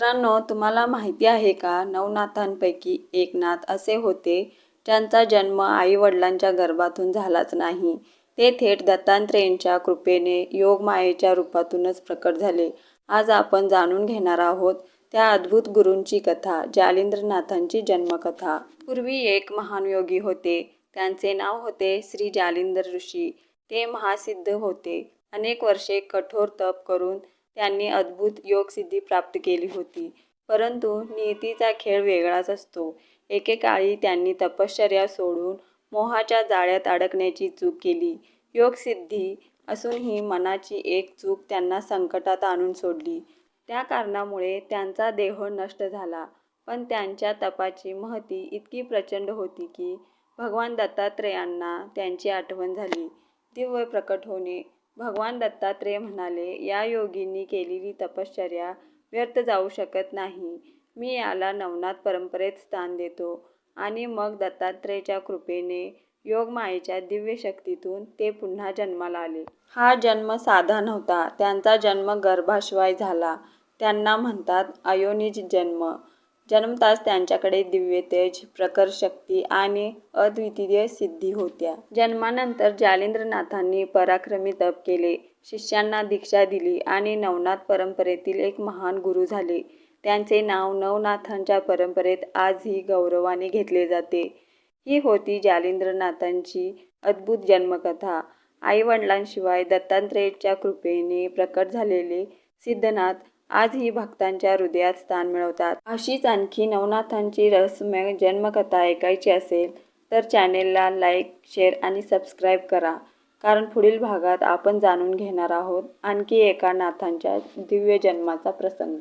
मित्रांनो तुम्हाला माहिती आहे का? नवनाथांपैकी एक नाथ असे होते ज्यांचा जन्म आईवडिलांच्या गर्भातून झालाच नाही. ते थेट दत्तात्रेयांच्या कृपेने योगमायेच्या रूपातूनच प्रकट झाले. आज आपण जाणून घेणार आहोत त्या अद्भुत गुरूंची कथा जालिंद्रनाथांची जन्मकथा. पूर्वी एक महान योगी होते. त्यांचे नाव होते श्री जालिंदर ऋषी. ते महासिद्ध होते. अनेक वर्षे कठोर तप करून त्यांनी अद्भुत योगसिद्धी प्राप्त केली होती. परंतु नियतीचा खेळ वेगळाच असतो. एकेकाळी त्यांनी तपश्चर्या सोडून मोहाच्या जाळ्यात अडकण्याची चूक केली. योगसिद्धी असूनही मनाची एक चूक त्यांना संकटात आणून सोडली. त्या कारणामुळे त्यांचा देह नष्ट झाला. पण त्यांच्या तपाची महती इतकी प्रचंड होती की भगवान दत्तात्रेयांना त्यांची आठवण झाली. दिव्य प्रकट होणे भगवान दत्तात्रेय म्हणाले या योगींनी केलेली तपश्चर्या व्यर्थ जाऊ शकत नाही. मी याला नवनाथ परंपरेत स्थान देतो आणि मग दत्तात्रेयच्या कृपेने योगमायेच्या दिव्य शक्तीतून ते पुन्हा जन्माला आले. हा जन्म साधा नव्हता. त्यांचा जन्म गर्भाशिवाय झाला. त्यांना म्हणतात अयोनिज जन्म. जन्मताच त्यांच्याकडे दिव्य तेज प्रखर शक्ती आणि अद्वितीय सिद्धी होत्या. जन्मानंतर जालेंद्रनाथांनी पराक्रमी तप केले शिष्यांना दीक्षा दिली आणि नवनाथ परंपरेतील एक महान गुरु झाले. त्यांचे नाव नवनाथांच्या परंपरेत आजही गौरवाने घेतले जाते. ही होती जालिंद्रनाथांची अद्भुत जन्मकथा. आईवडिलांशिवाय दत्तात्रेयच्या कृपेने प्रकट झालेले सिद्धनाथ आजही भक्तांच्या हृदयात स्थान मिळवतात. अशीच आणखी नवनाथांची रहस्यमय जन्मकथा ऐकायची असेल तर चॅनेलला लाईक शेअर आणि सबस्क्राईब करा. कारण पुढील भागात आपण जाणून घेणार आहोत आणखी एका नाथांच्या दिव्य जन्माचा प्रसंग.